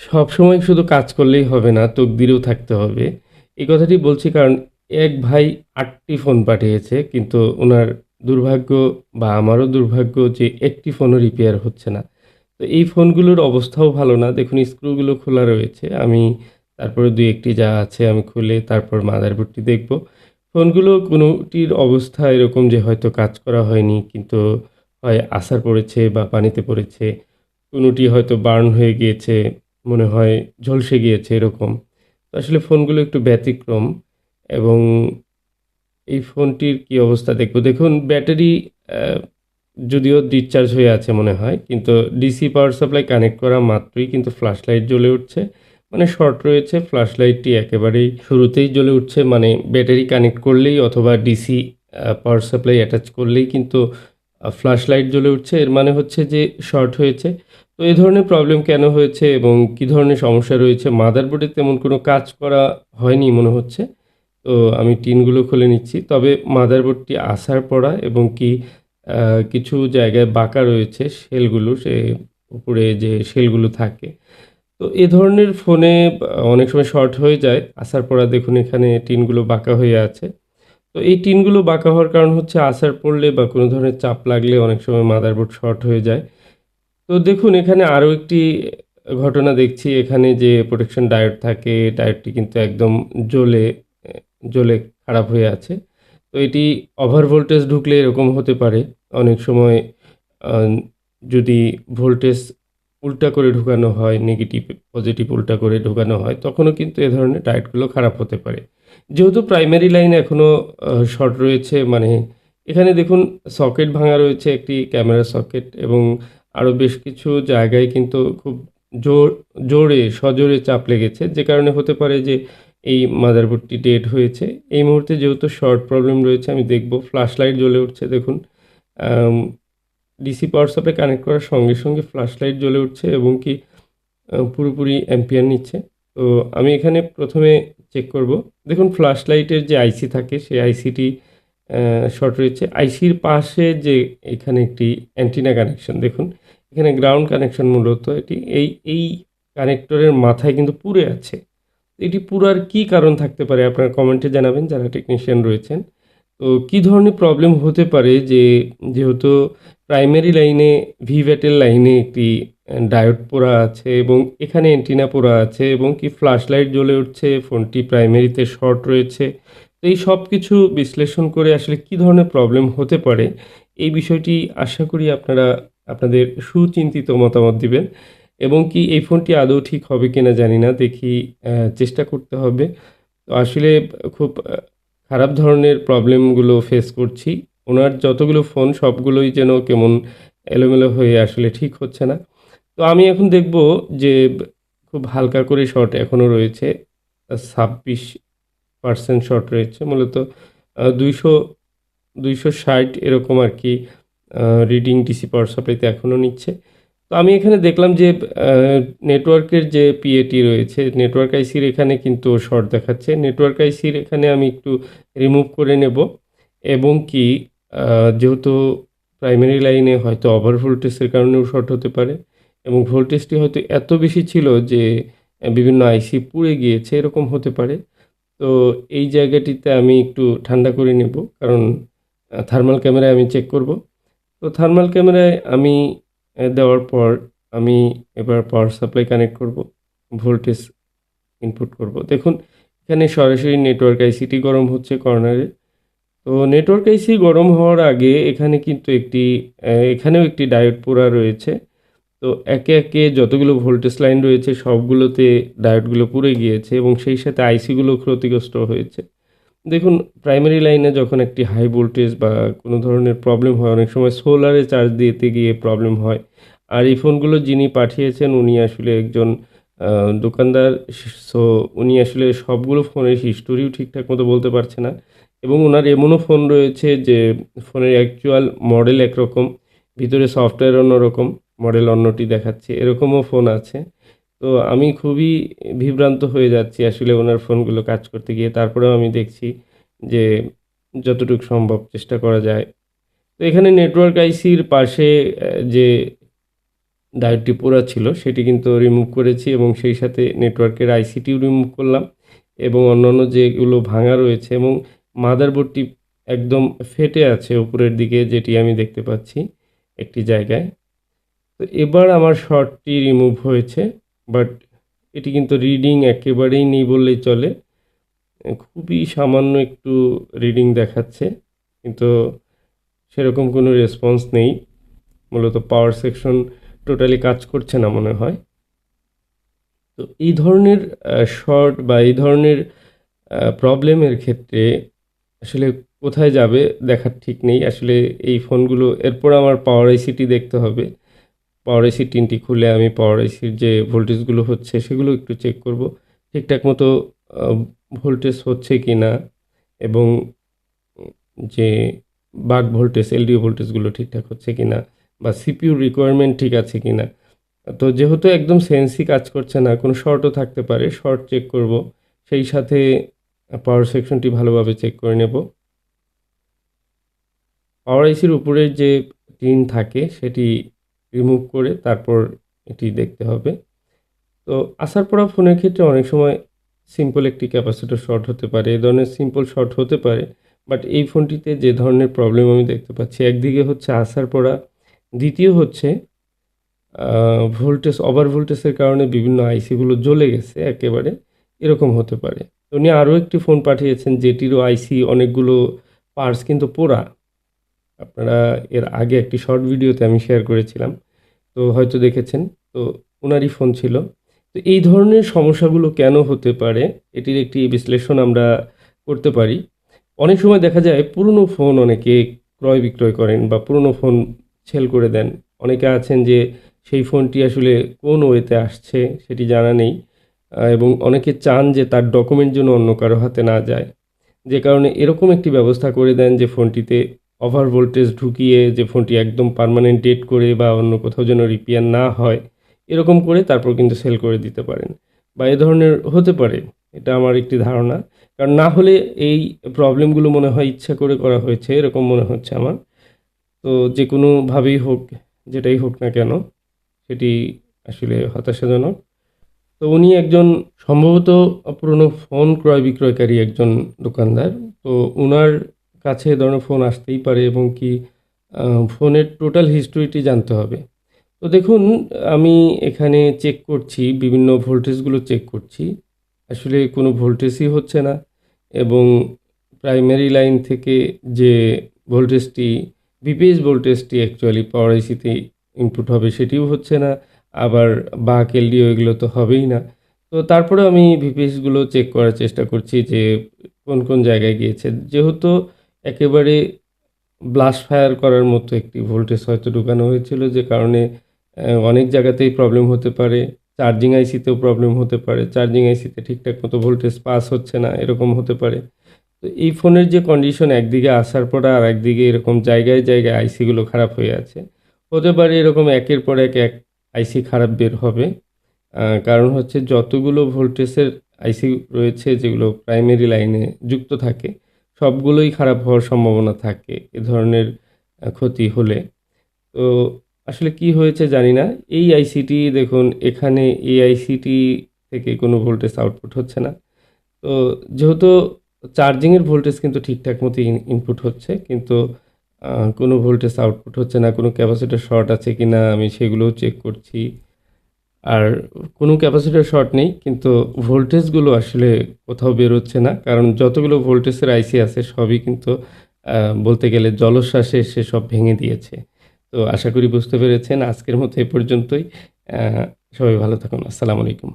সবসময় শুধু কাজ করলেই হবে না, তকদিরেও থাকতে হবে। এই কথাটি বলছি কারণ এক ভাই আটটি ফোন পাঠিয়েছে কিন্তু ওনার দুর্ভাগ্য বা আমারও দুর্ভাগ্য যে একটি ফোনও রিপেয়ার হচ্ছে না। তো এই ফোনগুলোর অবস্থাও ভালো না। দেখুন স্ক্রুগুলো খোলা রয়েছে। আমি তারপরে ২-১ যা আছে আমি খুলে তারপর মাদারবোর্ডটি দেখব। ফোনগুলো কোনোটির অবস্থা এরকম যে হয়তো কাজ করা হয়নি কিন্তু হয় আছাড় পড়েছে বা পানিতে পড়েছে। কোনোটি হয়তো বার্ন হয়ে গিয়েছে, মনে হয় ঝলসে গিয়েছে এরকম। তো আসলে ফোনগুলো একটু ব্যতিক্রম এবং এই ফোনটির কি অবস্থা দেখব। দেখুন, ব্যাটারি যদিও ডিসচার্জ হয়ে আছে মনে হয়। কিন্তু ডিসি পাওয়ার সাপ্লাই কানেক্ট করা মাত্রই কিন্তু ফ্ল্যাশ লাইট জ্বলে উঠছে। মানে শর্ট রয়েছে ফ্ল্যাশ লাইটটি একেবারেই শুরুতেই জ্বলে উঠছে। মানে ব্যাটারি কানেক্ট করলেই অথবা ডিসি পাওয়ার সাপ্লাই অ্যাটাচ করলেই কিন্তু ফ্ল্যাশ লাইট জ্বলে উঠছে। এর মানে হচ্ছে যে শর্ট হয়েছে। তো এ ধরনের প্রবলেম কেন হয়েছে এবং কী ধরনের সমস্যা রয়েছে মাদারবোর্ডে তেমন কোনো কাজ করা হয়নি মনে হচ্ছে। তো আমি টিনগুলো খুলে নিচ্ছি। তবে মাদারবোর্ডটি আসার পড়া এবং কি কিছু জায়গায় বাঁকা রয়েছে সেলগুলো সে উপরে যে সেলগুলো থাকে। তো এ ধরনের ফোনে অনেক সময় শর্ট হয়ে যায়। আসার পড়া দেখুন এখানে টিনগুলো বাঁকা হয়ে আছে। তো এই টিনগুলো বাঁকা হওয়ার কারণ হচ্ছে আসার পড়লে বা কোনো ধরনের চাপ লাগলে অনেক সময় মাদারবোর্ড শর্ট হয়ে যায়। তো দেখুন এখানে আরও একটি ঘটনা দেখছি এখানে যে প্রোটেকশন ডায়োড থাকে ডায়োডটি কিন্তু একদম জ্বলে জ্বলে খারাপ হয়ে আছে। তো এটি ওভার ভোল্টেজ ঢুকলে এরকম হতে পারে। অনেক সময় যদি ভোল্টেজ উল্টা করে ঢুকানো হয়, নেগেটিভ পজিটিভ উল্টা করে ঢুকানো হয় তখনও কিন্তু এ ধরনের ডায়োডগুলো খারাপ হতে পারে। যেহেতু প্রাইমারি লাইন এখনও শর্ট রয়েছে মানে এখানে দেখুন সকেট ভাঙা রয়েছে একটি ক্যামেরা সকেট এবং আরও বেশ কিছু জায়গায় কিন্তু খুব জোর জোরে সজোরে চাপ লেগেছে। যে কারণে হতে পারে যে এই মাদারবোর্ডটি ডেড হয়েছে। এই মুহূর্তে যেহেতু শর্ট প্রবলেম রয়েছে আমি দেখব ফ্ল্যাশ লাইট জ্বলে উঠছে দেখুন। ডিসি পাওয়ার সাপ্লাই কানেক্ট করার সঙ্গে, সঙ্গে ফ্ল্যাশ লাইট জ্বলে উঠছে এবং কি পুরোপুরি অ্যাম্পিয়ার নিচ্ছে। তো আমি এখানে প্রথমে চেক করব। দেখুন ফ্ল্যাশ লাইটের যে আইসি থাকে সেই আইসিটি শর্ট রয়েছে। আইসির পাশে যে এখানে একটি অ্যান্টিনা কানেকশন দেখুন। এখানে গ্রাউন্ড কানেকশন মূলত এটি এই এই কানেক্টরের মাথায় কিন্তু পুড়ে আছে। এটি পুরার কী কারণ থাকতে পারে আপনারা কমেন্টে জানাবেন যারা টেকনিশিয়ান রয়েছেন। তো কী ধরনের প্রবলেম হতে পারে যে যেহেতু প্রাইমারি লাইনে ভিভ্যাটের লাইনে একটি ডায়োড পোড়া আছে এবং এখানে অ্যান্টিনা পোড়া আছে এবং কি ফ্ল্যাশ লাইট জ্বলে উঠছে, ফোনটি প্রাইমারিতে শর্ট রয়েছে। তো এই সব কিছু বিশ্লেষণ করে আসলে কী ধরনের প্রবলেম হতে পারে, এই বিষয়টি আশা করি আপনারা আপনাদের সুচিন্তিত মতামত দিবেন এবং কি এই ফোনটি আদৌ ঠিক হবে কিনা জানি না। দেখি চেষ্টা করতে হবে। তো আসলে খুব খারাপ ধরনের প্রবলেমগুলো ফেস করছি। ওনার যতগুলো ফোন, সবগুলোই যেন কেমন এলোমেলো হয়ে আসলে ঠিক হচ্ছে না। তো আমি এখন দেখব যে, খুব হালকা করে শর্ট এখনও রয়েছে। আ ২৬% শর্ট রয়েছে। মূলত আ ২০০ ২৬০ এরকম আর কি রিডিং ডিসি পাওয়ার সাপ্লাইতে এখনও নিচ্ছে। তো আমি এখানে দেখলাম যে নেটওয়ার্কের যে পিএটি রয়েছে, নেটওয়ার্ক আইসির এখানে কিন্তু শর্ট দেখাচ্ছে। নেটওয়ার্ক আইসির এখানে আমি একটু রিমুভ করে নেব এবং কি যেহেতু প্রাইমারি লাইনে হয়তো ওভার ভোল্টেজের কারণেও শর্ট হতে পারে এবং ভোল্টেজটি হয়তো এত বেশি ছিল যে বিভিন্ন আইসি পুড়ে গিয়েছে এরকম হতে পারে। তো এই জায়গাটিতে আমি একটু ঠান্ডা করে নেব। কারণ থার্মাল ক্যামেরায় আমি চেক করব। তো থার্মাল ক্যামেরায় আমি দেওয়ার পর আমি এবার পাওয়ার সাপ্লাই কানেক্ট করব। ভোল্টেজ ইনপুট করব। দেখুন, এখানে সরাসরি নেটওয়ার্ক আইসিটি গরম হচ্ছে কর্নারে। তো নেটওয়ার্ক আইসি গরম হওয়ার আগে এখানে কিন্তু একটি এখানেও একটি ডায়োড পোড়া রয়েছে। তো একে, একে যতগুলো ভোল্টেজ লাইন রয়েছে সবগুলোতে ডায়োডগুলো পুড়ে গিয়েছে এবং সেই সাথে আইসিগুলো ক্ষতিগ্রস্ত হয়েছে। দেখুন প্রাইমারি লাইনে যখন একটি হাই ভোল্টেজ বা কোনো ধরনের প্রবলেম হয় অনেক সময় সোলারে চার্জ দিতে গিয়ে প্রবলেম হয়। আর এই ফোনগুলো যিনি পাঠিয়েছেন উনি আসলে একজন দোকানদার সো উনি আসলে সবগুলো ফোনের হিস্টোরিও ঠিকঠাক মতো বলতে পারছে না এবং ওনার এমনও ফোন রয়েছে যে ফোনের অ্যাকচুয়াল মডেল একরকম, ভিতরে সফটওয়্যার অন্যরকম, মডেল অন্যটি দেখাচ্ছে, এরকমও ফোন আছে। তো আমি খুবই বিভ্রান্ত হয়ে যাচ্ছি আসলে ওনার ফোনগুলো কাজ করতে গিয়ে। তারপরেও আমি দেখছি যে যতটুকু সম্ভব চেষ্টা করা যায়। তো এখানে নেটওয়ার্ক আইসির পাশে যে ডায়োডটি পোড়া ছিল, সেটি কিন্তু রিমুভ করেছি এবং সেই সাথে নেটওয়ার্কের আইসিটিও রিমুভ করলাম এবং অন্যান্য যেগুলো ভাঙা রয়েছে এবং মাদারবোর্ডটি একদম ফেটে আছে উপরের দিকে, যেটি আমি দেখতে পাচ্ছি একটি জায়গায় তো এবার আমার শর্টটি রিমুভ হয়েছে বাট এটি কিন্তু রিডিং একেবারেই নেই বললেই চলে। খুবই সামান্য একটু রিডিং দেখাচ্ছে, কিন্তু সেরকম কোনো রেসপন্স নেই। মূলত পাওয়ার সেকশন টোটালি কাজ করছে না মনে হয়। তো এই ধরনের শর্ট বা এই ধরনের প্রবলেমের ক্ষেত্রে আসলে কোথায় যাবে দেখার ঠিক নেই। আসলে এই ফোনগুলো এরপর আমার পাওয়ার আইসিটি দেখতে হবে। পাওয়ার আইসি টিনটি খুলে আমি পাওয়ার এসির যে ভোল্টেজগুলো হচ্ছে সেগুলো একটু চেক করব। ঠিকঠাক মতো ভোল্টেজ হচ্ছে কি না এবং যে বাক ভোল্টেজ, এলডিও ভোল্টেজগুলো ঠিকঠাক হচ্ছে কি না বা সিপিউর রিকোয়ারমেন্ট ঠিক আছে কি না। তো যেহেতু একদম সেন্সই কাজ করছে না, কোনো শর্টও থাকতে পারে শর্ট চেক করব। সেই সাথে পাওয়ার সেকশনটি ভালোভাবে চেক করে নেব। পাওয়ার এসির উপরে যে টিন থাকে, সেটি রিমুভ করে তারপর এটি দেখতে হবে। তো আসার পড়া ফোনের ক্ষেত্রে অনেক সময় সিম্পল একটি ক্যাপাসিটর শর্ট হতে পারে এই ধরনের সিম্পল শর্ট হতে পারে বাট এই ফোনটিতে যে ধরনের প্রবলেম আমি দেখতে পাচ্ছি, একদিকে হচ্ছে আসার পড়া দ্বিতীয় হচ্ছে ভোল্টেজ ওভার ভোল্টেজের কারণে বিভিন্ন আইসিগুলো জ্বলে গেছে একেবারে, এরকম হতে পারে। উনি আরও একটি ফোন পাঠিয়েছেন, যেটিরও আইসি অনেকগুলো পার্টস কিন্তু পোড়া। আপনারা এর আগে একটি শর্ট ভিডিওতে আমি শেয়ার করেছিলাম, তো হয়তো দেখেছেন, তো ওনারই ফোন ছিল। তো এই ধরনের সমস্যাগুলো কেন হতে পারে, এটির একটি বিশ্লেষণ আমরা করতে পারি। অনেক সময় দেখা যায় পুরনো ফোন অনেকে ক্রয় বিক্রয় করেন বা পুরনো ফোন সেল করে দেন। অনেকে আছেন যে সেই ফোনটি আসলে কোন ওয়েতে আসছে সেটি জানা নেই এবং অনেকে চান যে তার ডকুমেন্ট যেন অন্য কারও হাতে না যায়। যে কারণে এরকম একটি ব্যবস্থা করে দেন যে ফোনটিতে ওভার ভোল্টেজ ঢুকিয়ে যে ফোনটি একদম পারমানেন্ট ডেট করে বা অন্য কোথাও যেন রিপেয়ার না হয়, এরকম করে তারপর কিন্তু সেল করে দিতে পারেন। বা এ ধরনের হতে পারে, এটা আমার একটি ধারণা। কারণ না হলে এই প্রবলেমগুলো মনে হয় ইচ্ছা করে করা হয়েছে, এরকম মনে হচ্ছে আমার। তো যে কোনোভাবেই হোক, যেটাই হোক না কেন, সেটি আসলে হতাশাজনক। তো উনি একজন সম্ভবত পুরনো ফোন ক্রয় বিক্রয়কারী একজন দোকানদার। তো ওনার কাছে এ ধরনের ফোন আসতেই পারে এবং কি ফোনের টোটাল হিস্টোরিটি জানতে হবে। তো দেখুন, আমি এখানে চেক করছি, বিভিন্ন ভোল্টেজগুলো চেক করছি। আসলে কোনো ভোল্টেজই হচ্ছে না এবং প্রাইমারি লাইন থেকে যে ভোল্টেজটি বিপিএস ভোল্টেজটি অ্যাকচুয়ালি পাওয়ার আইসিতে ইনপুট হবে সেটিও হচ্ছে না, আবার বাক এলডিও এগুলো তো হবেই না। তো তারপরে আমি ভিপিএসগুলো চেক করার চেষ্টা করছি যে কোন কোন জায়গায় গিয়েছে। যেহেতু একেবারে ব্লাস্ট ফায়ার করার মতো একটি ভোল্টেজ হয়তো ঢুকানো হয়েছিল, যে কারণে অনেক জায়গাতেই প্রবলেম হতে পারে। চার্জিং আইসিতেও প্রবলেম হতে পারে। চার্জিং আইসিতে ঠিকঠাক মতো ভোল্টেজ পাস হচ্ছে না, এরকম হতে পারে। তো এই ফোনের যে কন্ডিশন একদিকে আসার পর আর একদিকে এরকম জায়গায় জায়গায় আইসিগুলো খারাপ হয়ে আছে। হতে পারে এরকম একের পর এক এক আইসি খারাপ বের হবে। কারণ হচ্ছে যতগুলো ভোল্টেজের আইসি রয়েছে, যেগুলো প্রাইমারি লাইনে যুক্ত থাকে সবগুলোই খারাপ হওয়ার সম্ভাবনা থাকে এ ধরনের ক্ষতি হলে। তো আসলে কি হয়েছে জানি না। এই আইসিটি দেখুন, এখানে এই আইসিটি থেকে কোনো ভোল্টেজ আউটপুট হচ্ছে না। তো যেহেতু চার্জিংয়ের ভোল্টেজ কিন্তু ঠিকঠাক মতো ইনপুট হচ্ছে, কিন্তু কোনো ভোল্টেজ আউটপুট হচ্ছে না, কোনো ক্যাপাসিটার শর্ট আছে কি না আমি সেগুলোও চেক করছি। আর কোনো ক্যাপাসিটার শর্ট নেই, কিন্তু ভোল্টেজগুলো আসলে কোথাও বেরোচ্ছে না। কারণ যতগুলো ভোল্টেজের আইসি আছে, সবই কিন্তু বলতে গেলে জলশ্বাসে সে সব ভেঙে দিয়েছে। তো আশা করি বুঝতে পেরেছেন। আজকের মতো এ পর্যন্তই। সবাই ভালো থাকুন। আসসালামু আলাইকুম।